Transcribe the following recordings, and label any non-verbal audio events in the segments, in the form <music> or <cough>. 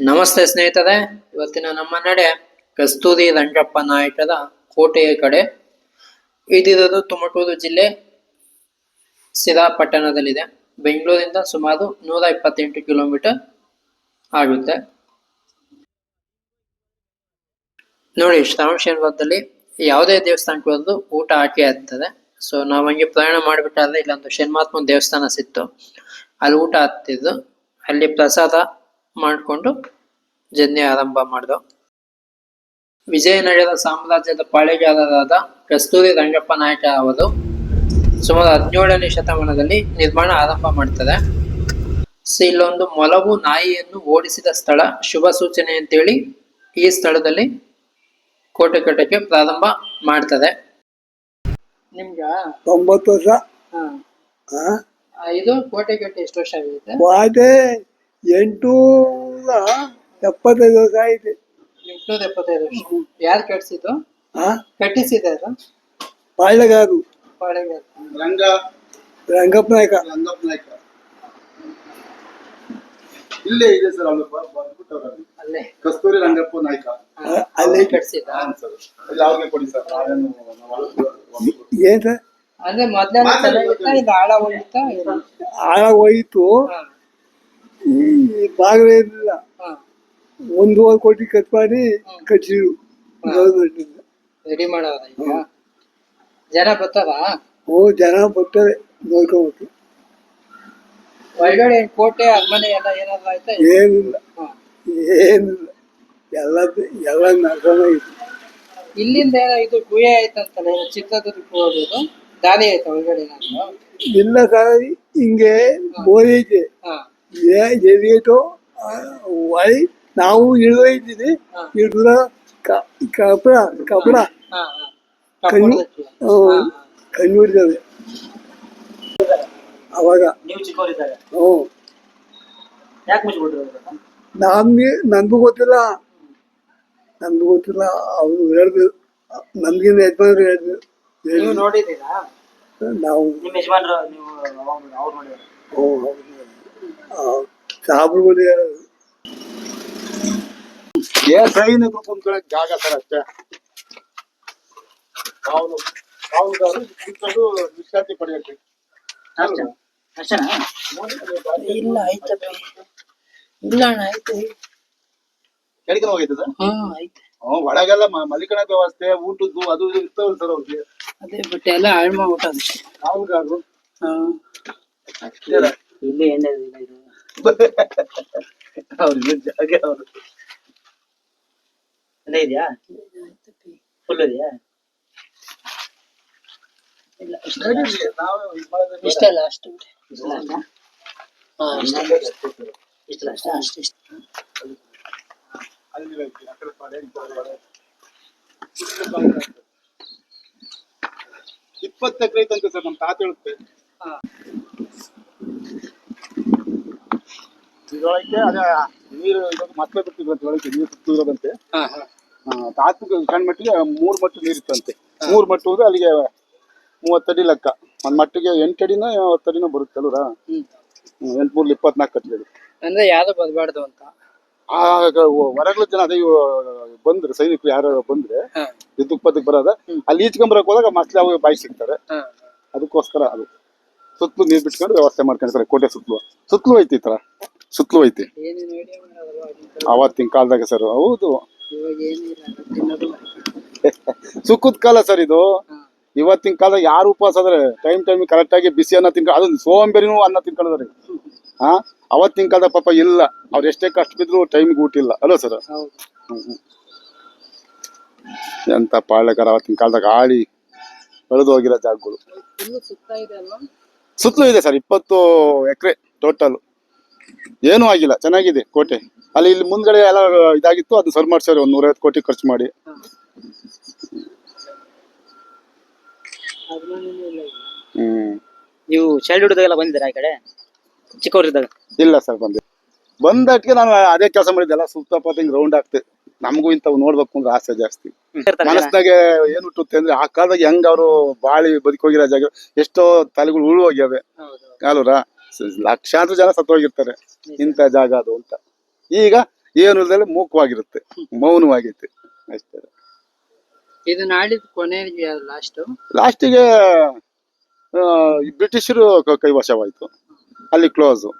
ನಮಸ್ತೆ ಸ್ನೇಹಿತರೆ, ಇವತ್ತಿನ ನಮ್ಮ ನಡೆ ಕಸ್ತೂರಿ ರಂಗಪ್ಪ ನಾಯಕರ ಕೋಟೆಯ ಕಡೆ. ಇದಿರೋದು ತುಮಕೂರು ಜಿಲ್ಲೆ ಸಿರಾ ಪಟ್ಟಣದಲ್ಲಿದೆ ಬೆಂಗಳೂರಿಂದ ಸುಮಾರು ನೂರ ಇಪ್ಪತ್ತೆಂಟು ಕಿಲೋಮೀಟರ್ ಆಗುತ್ತೆ. ನೋಡಿ, ಶ್ರಾವಣ ಶನಿವಾರದಲ್ಲಿ ಯಾವುದೇ ದೇವಸ್ಥಾನಕ್ಕೆ ಬಂದು ಊಟ ಹಾಕಿ ಆಗ್ತದೆ. ಸೊ ನಾವು ಹಂಗೆ ಪ್ರಯಾಣ ಮಾಡಿಬಿಟ್ಟಾದ್ರೆ ಇಲ್ಲೊಂದು ಶನ್ಮಾತ್ಮ ದೇವಸ್ಥಾನ ಸಿಕ್ತು. ಅಲ್ಲಿ ಊಟ ಹತ್ತಿದ್ದು ಅಲ್ಲಿ ಪ್ರಸಾದ ಮಾಡಿಕೊಂಡು ಜನ್ಯ ಆರಂಭ ಮಾಡಿದ್ರು ವಿಜಯನಗರ ಸಾಮ್ರಾಜ್ಯದ ಪಾಳೆಗಾರರಾದ ಕಸ್ತೂರಿ ರಂಗಪ್ಪ ನಾಯಕ ಅವರು ಸುಮಾರು ಹದಿನೇಳನೇ ಶತಮಾನದಲ್ಲಿ ನಿರ್ಮಾಣ ಆರಂಭ ಮಾಡ್ತಾರೆ. ಸೊ ಇಲ್ಲೊಂದು ಮೊಲವು ನಾಯಿಯನ್ನು ಓಡಿಸಿದ ಸ್ಥಳ ಶುಭ ಸೂಚನೆ ಅಂತೇಳಿ ಈ ಸ್ಥಳದಲ್ಲಿ ಕೋಟೆ ಕಟ್ಟಕ್ಕೆ ಪ್ರಾರಂಭ ಮಾಡ್ತಾರೆ. ನಿಮ್ಗ? ತೊಂಬತ್ತು ವರ್ಷ. ಇದು ಕೋಟೆ ಕಟ್ಟೆ ಎಷ್ಟು ವರ್ಷ ಆಗಿದೆ? ಎಂಟುನೂರ ಎಪ್ಪತ್ತೈದು ವರ್ಷ ಆಯ್ತು. ಎಂಟುನೂರ ಎಪ್ಪತ್ತೈದು ವರ್ಷ. ಯಾರು ಕಟ್ಸಿದ್ದು? ಆ? ಅದು? ಬಾಳೆಗಾರು ಪಾಳೆಗಾರು ರಂಗ. ರಂಗಪ್ಪ ನಾಯಕ. ರಂಗಪ್ಪ ನಾಯ್ಕ. ಇಲ್ಲೇ ಇದೆ ಸರ್ ಬಂದ್ಬಿಟ್ಟವ್ರೆ ಅಲ್ಲಿ. ಕಸ್ತೂರಿ ರಂಗಪ್ಪ ನಾಯ್ಕ. ಅಲ್ಲೇ ಕಟ್ಟಿಸಿದ ಹಾಂ ಸರ್. ಅಲ್ಲಿ ಅವ್ರಿಗೆ ಕೊಡಿ ಸರ್. ನಾವೇನು ನಾವು ಅಲ್ಲಿ- ಏನ್ ಸರ್? ಅಂದ್ರೆ ಮೊದ್ಲೆಲ್ಲ ಚೆನ್ನಾಗಿತ್ತ? ಇದು ಆಳ ಹೋಗಿತ್ತ ಆಳ ಹೋಯಿತು. ಈ ಭಾಗವೇ ಇರಲಿಲ್ಲ. ಒಂದೂವರೆ ಕೋಟಿ ಕಟ್ ಮಾಡಿ ಕಟ್ಟಿದ್ರು ಗೌರ್ಮೆಂಟಿಂದ ರೆಡಿ ಮಾಡೋದ ಈಗ? ಜನ ಬರ್ತಾರ? ಓ ಜನ ಬರ್ತಾರೆ ನೋಡ್ಕೊಬೇಕು. ಒಳಗಡೆ ಕೋಟೆ ಅರಮನೆ ಎಲ್ಲ ಏನಾದ್ರು ಆಯ್ತಾ ಏನಿಲ್ಲ. ಹಾ. ಏನಿಲ್ಲ. ಎಲ್ಲ ಎಲ್ಲ ನರ್ಸನ ಇಲ್ಲಿಂದ ಏನೋ ಇದು ಗುಹೆ ಆಯ್ತಂತಲ್ಲ ಏನೋ ಚಿತ್ರದುರ್ಗಕ್ಕೆ ಹೋಗೋದು? ದಾರಿ ಆಯ್ತಾ ಒಳಗಡೆ ಏನಾದ್ರು? ಇಲ್ಲ ಸರ್ ಹಿಂಗೆ ಬೋರಿ ಐತೆ ಹಾ. ಎಲ್ಲಿಗೇಟೋ ವೈ ನಾವು ಇಳಿದೋಯ್ತೀವಿ ಇದ್ದೀವಿ. ಇಳಿದ್ರ ಕಪಡ ಕಪಡ ಕಣ್ಣು ಕಣ್ಣು ಹಿಡಿದವೆ ಅವಾಗ. ಹ್ಞೂ ನಮಗೆ ನನಗೂ ಗೊತ್ತಿಲ್ಲ. ನನ್ಗೂ ಗೊತ್ತಿಲ್ಲ. ಅವ್ರು ಹೇಳಿದ್ರು. ನಮ್ಗಿಂತ ಯಜಮಾನರು ಹೇಳಿದ್ರು. ನೀವು ನಿಮ್ಮ ಯಜಮಾನರು ನೀವು ಅವ್ರು ನೋಡಿದ್ರು. ಓ ಹೌದು. ಸಾಬ್ರುಗಳು ಹೇಳೋದು ಏ ಸೈನಿಕರು ಕುಂತ್ಕೊಳಕ್ ಜಾಗ ಸರ್ ಅಷ್ಟೇ. ವಿಶ್ರಾಂತಿ ಪಡೆಯಕ್ಕೆ. ಇಲ್ಲ ಆಯ್ತಪ್ಪ. ಇಲ್ಲ ಅಣ್ಣ ಆಯ್ತು. ಕೆಳಗೆ ಹಾ ಆಯ್ತು. ಒಳಗೆಲ್ಲ ಮ- ಮಲಿಕಣ ವ್ಯವಸ್ಥೆ ಊಟದ್ದು ಅದು ಇದು ಇರ್ತಾವಲ್ಲ ಸರ್ ಅವ್ರಿಗೆ. ಅದೇ ಬಟ್ ಎಲ್ಲ ಹಾಳು ಮಾಡ್ಬಿಟ್ಟ ಹಾ ಅಷ್ಟೇ. ಇಲ್ಲಿ ಎಣ್ಣೆ ಅವ್ರಿಗೆ ಜಾಗ ಅವರು ಎಣ್ಣೆ ಇದೆಯಾ? ಫುಲ್ ಇದೆಯಾ? ಬೇಡ. ಇಷ್ಟಲ್ಲ ಅಷ್ಟು ಇಷ್ಟಲ್ಲ ಅಷ್ಟ ಅಷ್ಟೇ ಇಷ್ಟ ಅಲ್ಲಿ. ಇಪ್ಪತ್ತು ಎಕರೆ ಐತಂತೆ ಸರ್ ನಮ್ಮ ತಾತ ಹೇಳುತ್ತೆ. ಇದ್ರೊಳಗೆ ಅದೇ ನೀರು ಇವಾಗ ಮತ್ತೆ ಬಿಟ್ಟಿದ್ರು ತಿಳುವಳಿಕೆ ನೀರು ಸುತ್ತಿರೋದಂತೆ ಇರೋದಂತೆ. ಹಾ ತಾತ ಸಣ್ಣ ಮಟ್ಟಿಗೆ ಮೂರು ಮಟ್ಟು ನೀರಿತ್ತಂತೆ ಮೂರು ಮಟ್ಟು ಅಂದ್ರೆ ಅಲ್ಲಿಗೆ ಮೂವತ್ತಡಿ ಲೆಕ್ಕ. ಒಂದ್ ಮಟ್ಟಿಗೆ ಎಂಟಡಿನೋ ಹತ್ತಡಿನೋ ಬರುತ್ತೆ ಅಲ್ವರ? ಎಂಟ್ಮೂರ್ ಇಪ್ಪತ್ನಾಲ್ಕು ಕಟ್ಟಿದೆ ಅಂದ್ರೆ ಯಾರು ಬರಬಾರ್ದು ಅಂತ? ಆಗ ಹೊರಗಳ ಜನ ಅದೇ ಬಂದ್ರೆ ಸೈನಿಕರು ಯಾರು ಬಂದ್ರೆ ಯುದ್ಧಕ್ ಯುದ್ಧಕ್ಕೆ ಪದಕ್ಕೆ ಬರೋದ ಅಲ್ಲಿ ಈಚ್ಕೊಂಬರಕ್ ಹೋದಾಗ ಮಸ್ಲೆ ಬಾಯಿ ಸಿಗ್ತಾರೆ. ಅದಕ್ಕೋಸ್ಕರ ಅದು. ಸುತ್ತಲೂ ನೀರು ಬಿಟ್ಕೊಂಡು ವ್ಯವಸ್ಥೆ ಮಾಡ್ಕೊಂಡಿರ್ತಾರೆ ಕೋಟೆ ಸುತ್ತಲೂ. ಸುತ್ತಲೂ ಐತಿ ಈ ಥರ. ಸುತ್ತಲೂ ಐತಿ. ಅವತ್ತಿನ ಆವತ್ತಿನ ಕಾಲದಾಗ ಸರ್ ಹೌದು. <laughs> ಸುಖದ ಕಾಲ ಸರ್ ಇದು. ಇವತ್ತಿನ ಕಾಲದಾಗ ಯಾರು ಉಪವಾಸ ಆದ್ರೆ ಟೈಮ್ ಟೈಮ್ ಕರೆಕ್ಟ್ ಆಗಿ ಬಿಸಿ ಅನ್ನ ತಿನ್ಕೊಂಡು ಅದೊಂದು ಸೋಂಬೇರಿನೂ ಅನ್ನ ತಿನ್ಕೊಳ್ಳೋದ್ರಿ. ಹಾ? ಅವತ್ತಿನ ಕಾಲದ ಪಾಪ ಇಲ್ಲ. ಅವ್ರು ಎಷ್ಟೇ ಕಷ್ಟ ಬಿದ್ರು ಟೈಮ್ಗೆ ಊಟ ಇಲ್ಲ. ಅಲ್ವ ಸರ್ ಎಂತ ಪಾಳ್ಯಗಾರ ಅವತ್ತಿನ ಕಾಲದಾಗ ಆಳಿ ಬೆಳೆದು ಹೋಗಿರೋ ಜಾಗಗಳು. ಸುತ್ತಲೂ ಇದೆ ಸರ್ ಇಪ್ಪತ್ತು ಎಕರೆ ಟೋಟಲ್ ಏನೂ ಆಗಿಲ್ಲ ಚೆನ್ನಾಗಿದೆ ಕೋಟೆ. ಅಲ್ಲಿ ಇಲ್ಲಿ ಮುಂದ್ಗಡೆ ಎಲ್ಲ ಇದಾಗಿತ್ತು ಅದನ್ನ ಸರ್ ಮಾಡ್ಸ್ಯಾರ ಒಂದು ನೂರೈವತ್ತು ಕೋಟಿ ಖರ್ಚು ಮಾಡಿ. ಹ್ಮ್. ನೀವು ಚೈಲ್ಡ್ಹುಡ್ ಎಲ್ಲ ಬಂದಿದ್ದೀರಾ ಈ ಕಡೆ? ಚಿಕ್ಕವರಿದ್ದಾಗ? ಇಲ್ಲ ಸರ್ ಬಂದೆ ಬಂದಟ್ಗೆ ನಾನು ಅದೇ ಕೆಲಸ ಮಾಡಿದ್ದೆಲ್ಲ ಸುತ್ತಪತ್ತ ಹಿಂಗ್ ರೌಂಡ್ ಆಗ್ತದೆ ನಮಗೂ ಇಂಥವು ನೋಡ್ಬೇಕು ಅಂದ್ರೆ ಆಸೆ ಜಾಸ್ತಿ. ಮನಸ್ನಾಗೆ ಏನ್ ಹುಟ್ಟುತ್ತೆ ಅಂದ್ರೆ ಆ ಕಾಲದಾಗ ಹೆಂಗ್ ಅವರು ಬಾಳಿ ಬದುಕೋಗಿರೋ ಜಾಗ ಎಷ್ಟೋ ತಲೆಗಳು ಉಳು ಹೋಗ್ಯಾವೆ. ಅಲ್ವರ ಲಕ್ಷಾಂತರ ಜನ ಸತ್ತೋಗಿರ್ತಾರೆ. ಇಂಥ ಜಾಗ ಅದು ಅಂತ. ಈಗ ಏನು ಇಲ್ದಲೆ ಮೂಕವಾಗಿರುತ್ತೆ ಮೌನವಾಗೈತೆ ಅಷ್ಟೇ. ಇದು ನಾಡಿದ್ದು ಕೊನೆ ಲಾಸ್ಟ್ ಲಾಸ್ಟಿಗೆ ಬ್ರಿಟಿಷರು ಕ- ಕೈವಶವಾಯಿತು. ಅಲ್ಲಿ ಕ್ಲೋಸು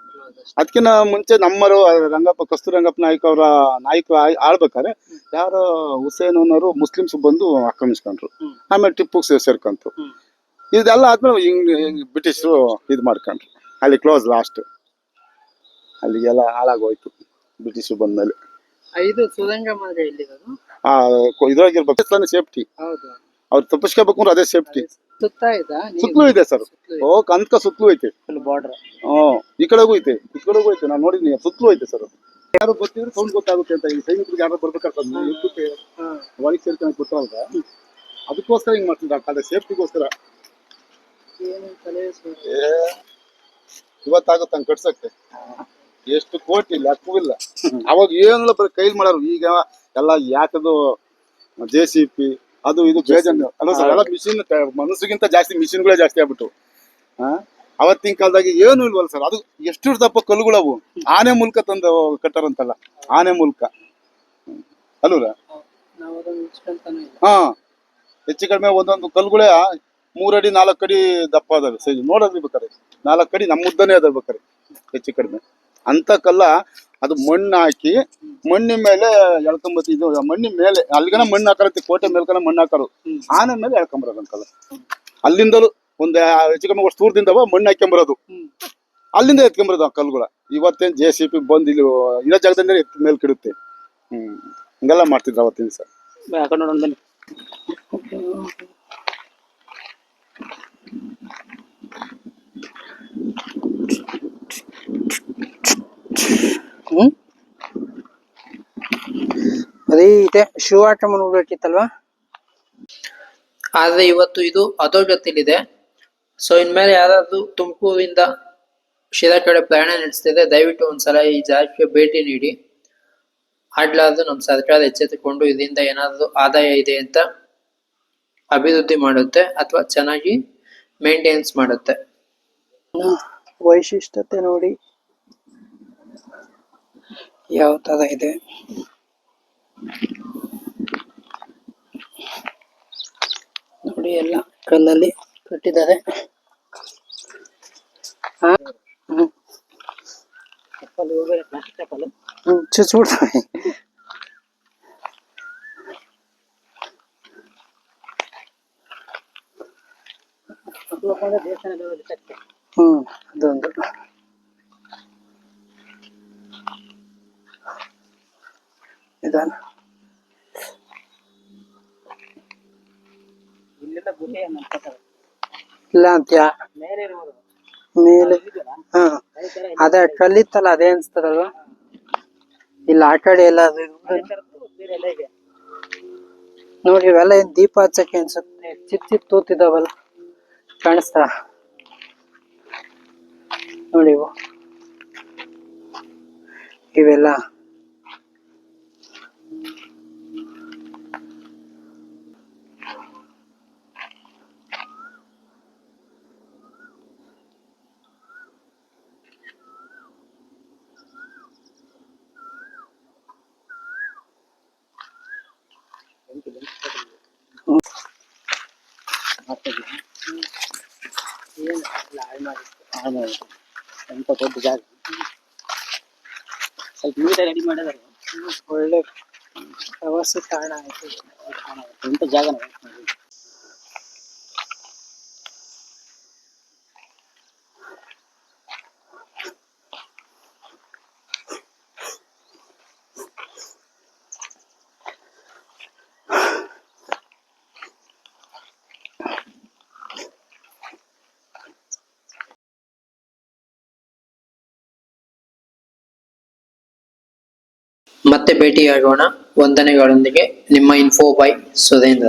ಅದಕ್ಕಿಂತ ಮುಂಚೆ ನಮ್ಮರು ರಂಗಪ್ಪ ಕಸ್ತೂರಿ ರಂಗಪ್ಪ ನಾಯ್ಕ ಅವರ ನಾಯಕ ಆಳ್- ಆಳ್ಬೇಕಾದ್ರೆ ಯಾರೋ ಹುಸೇನ್ ಅನ್ನೋರು ಮುಸ್ಲಿಮ್ಸ್ ಬಂದು ಆಕ್ರಮಿಸ್ಕೊಂಡ್ರು. ಆಮೇಲೆ ಟಿಪ್ಪು ಸೇರ್ಕೊಂತು ಇದೆಲ್ಲ ಆದ್ಮೇಲೆ ಹಿಂಗ್ ಬ್ರಿಟಿಷರು ಇದು ಮಾಡ್ಕೊಂಡ್ರು. ಅಲ್ಲಿ ಕ್ಲೋಸ್ ಲಾಸ್ಟ್ ಅಲ್ಲಿಗೆಲ್ಲ ಹಾಳಾಗೋಯ್ತು ಬ್ರಿಟಿಷ್ ಬಂದ್ಮೇಲೆ. ಇದು ಸುರಂಗ ಮಾರ್ಗ ಆ ಇದ್ರಾಗಿರ್ಬೇಕು ಸೇಫ್ಟಿ ಹೌದು. ಅವ್ರು ತಪ್ಪಿಸ್ಕೋಬೇಕು ಅಂದ್ರೆ ಅದೇ ಸೇಫ್ಟಿ ಸುತ್ತ? ಸುತ್ತಲೂ ಇದೆ ಸರ್ ಓ ಕಂದ್ಕ ಸುತ್ತಲೂ ಐತೆ. Border hmm. ಈ ಕಡೆಗೂ ಐತೆ. ಈ ಕಡೆಗೂ ಐತೆ. ನಾನು ನೋಡಿದ್ನಿ. ಸುತ್ತಲೂ ಐತೆ ಸರ್ ಯಾರು ಗೊತ್ತಿದ್ರೆ ಸೌಂಡ್ ಗೊತ್ತಾಗುತ್ತೆ ಅಂತ ಈ ಸೈನಿಕರಿಗೆ ಯಾರು ಬರ್ಬೇಕಾಗ್ತದೆ. ಯುದ್ಧಕ್ಕೆ ಹಾ. ಒಳಗೆ ಸೇರ್ಕೊಂಡು ಅದಕ್ಕೋಸ್ಕರ ಹಿಂಗ್ ಮಾಡ್ತಿದ್ದ? ಅದೇ ಸೇಫ್ಟಿಗೋಸ್ಕರ ಏನು ತಲೆ ಇವತ್ತಾಗುತ್ತೆ ಹಂಗೆ ಕಟ್ಸಕ್ಕೆ. ಎಷ್ಟು ಕೋಟಿ ಲೆಕ್ಕವೂ ಇಲ್ಲ. ಅವಾಗ ಏನಿಲ್ಲ ಬರೀ ಕೈಲಿ ಮಾಡಾರು ಈಗ ಎಲ್ಲ ಯಾಕದು ಜೆ ಸಿ ಪಿ ಅದು ಇದು ಬೇಜನ್ ಅಲ್ಲ ಸರ್ ಎಲ್ಲ ಮಿಷಿನ್ ಮನಸ್ಸಿಗಿಂತ ಜಾಸ್ತಿ ಮಿಷಿನ್ಗಳೇ ಜಾಸ್ತಿ ಆಗ್ಬಿಟ್ಟು ಹಾ ಅವತ್ತಿನ ಕಾಲದಾಗ ಏನು ಇಲ್ವಲ್ಲ ಸರ್ ಅದು ಎಷ್ಟು ಇರ್ತಪ್ಪ ಕಲ್ಲುಗಳವು. ಆನೆ ಮೂಲಕ ತಂದು ಕಟ್ಟಾರಂತಲ್ಲ ಆನೆ ಮೂಲಕ. ಅಲ್ಲೂರ? ಹಾ ಹೆಚ್ಚು ಕಡಿಮೆ ಒಂದೊಂದು ಕಲ್ಲುಗಳೇ ಮೂರಡಿ ನಾಲ್ಕು ಅಡಿ ದಪ್ಪ ಅದಾವೆ. ಸೈಜ್ ನೋಡೋದ್ರಿ ಬೇಕಾರೆ ನಾಲ್ಕು ಅಡಿ ನಮ್ಮ ಉದ್ದನೇ ಅದಾವೆ ಬೇಕಾರೆ ಹೆಚ್ಚು ಕಡಿಮೆ. ಅಂತ ಕಲ್ಲ ಅದು ಮಣ್ಣು ಹಾಕಿ, ಮಣ್ಣಿನ ಮೇಲೆ ಎಳ್ಕೊಂಬತ್ತಿ ಇದು ಮಣ್ಣಿನ ಮೇಲೆ, ಅಲ್ಲಿಗನ ಮಣ್ಣು ಹಾಕರತ್ತೆ, ಕೋಟೆ ಮೇಲ್ಕನ ಮಣ್ಣು ಹಾಕರು. ಆನೆ ಮೇಲೆ ಎಳ್ಕೊಂಬರೋದು ಅಂತಲ್ಲ. ಅಲ್ಲಿಂದಲೂ ಒಂದು ಹೆಚ್ಚು ಕಮ್ಮಿ ಅಷ್ಟು ದೂರದಿಂದವ ಮಣ್ಣು ಹಾಕೊಂಬರೋದು. ಅಲ್ಲಿಂದ ಎತ್ಕೊಂಬರೋದು ಆ ಕಲ್ಲುಗಳ. ಇವತ್ತೇನ್ ಜೆ ಸಿ ಪಿ ಬಂದು ಇಲ್ಲಿ, ಇರೋ ಜಾಗದಿಂದ ಎತ್ ಮೇಲೆ ಕಿಡುತ್ತೆ ಹ್ಮ್, ಹಿಂಗೆಲ್ಲ ಮಾಡ್ತಿದ್ರು ಅವತ್ತಿನ ದಿವಸ. ಬರೀ ಇದೆ ಶೂ ನೋಡ್ಬೇಕಿತ್ತಲ್ವಾ? ಆದ್ರೆ ಇವತ್ತು ಇದು ಅಧೋಗತಿಲಿದೆ ಸೊ ಇನ್ಮೇಲೆ ಯಾರಾದ್ರೂ ತುಮಕೂರಿಂದ ಶಿರಾ ಕಡೆ ಪ್ರಯಾಣ ನಡೆಸ್ತಿದೆ ದಯವಿಟ್ಟು ಒಂದ್ಸಲ ಈ ಜಾಗಕ್ಕೆ ಭೇಟಿ ನೀಡಿ. ಆಡ್ಲಾರ್ದು ನಮ್ಮ ಸರ್ಕಾರ ಎಚ್ಚೆತ್ತುಕೊಂಡು ಇದರಿಂದ ಏನಾದರೂ ಆದಾಯ ಇದೆ ಅಂತ ಅಭಿವೃದ್ಧಿ ಮಾಡುತ್ತೆ ಅಥವಾ ಚೆನ್ನಾಗಿ ಮೇಂಟೆನೆನ್ಸ್ ಮಾಡುತ್ತೆ. ವೈಶಿಷ್ಟ್ಯತೆ ನೋಡಿ. ಯಾವ ತರ ಇದೆ? ನೋಡಿ ಎಲ್ಲ ಕಲ್ಲಲ್ಲಿ ಕಟ್ಟಿದ್ದಾರೆ. ಹಾ ಹೋಗ್ಬೇಡ ಪ್ಲಾಸ್ಟಿಕ್ ಚಪ್ಪಲ್ ಹ್ಮ್ ದೇವಸ್ಥಾನ ಅದೊಂದು. ನಿಧಾನ. ಇಲ್ಲೆಲ್ಲ ಗುಹೆ ಇಲ್ಲ ಅಂತ್ಯಾ? ಮೇಲೆ ಹಾ. ಅದೇ ಕಲ್ಲಿತ್ತಲ್ಲ ಅದೇ ಅನ್ಸ್ತದಲ್ವಾ? ಇಲ್ಲ ಆ ಕಡೆ ಎಲ್ಲ ನೋಡಿ ಇವೆಲ್ಲ ಏನ್ ದೀಪ ಹಚ್ಚಕ್ಕೆ ಅನ್ಸುತ್ತೆ ಚಿಕ್ಕ ಚಿಕ್ಕ ತೂತಿದಾವಲ್ಲ. ಕಾಣಿಸ್ತಾ ನೋಡಿ ಇವು ಇವೆಲ್ಲ ಆಮೇಲೆ ಎಂತ ದೊಡ್ಡ ಜಾಗ. ಸ್ವಲ್ಪ ನೀಟಾಗಿ ರೆಡಿ ಮಾಡಿದಾರೆ ಒಳ್ಳೆ ಪ್ರವಾಸಿ ತಾಣ ಆಯ್ತು. ಎಂತ ಜಾಗ? ಮತ್ತೆ ಭೇಟಿಯಾಗೋಣ. ವಂದನೆಗಳೊಂದಿಗೆ. ನಿಮ್ಮ ಇನ್ಫೋ ಬೈ ಸುರೇಂದ್ರ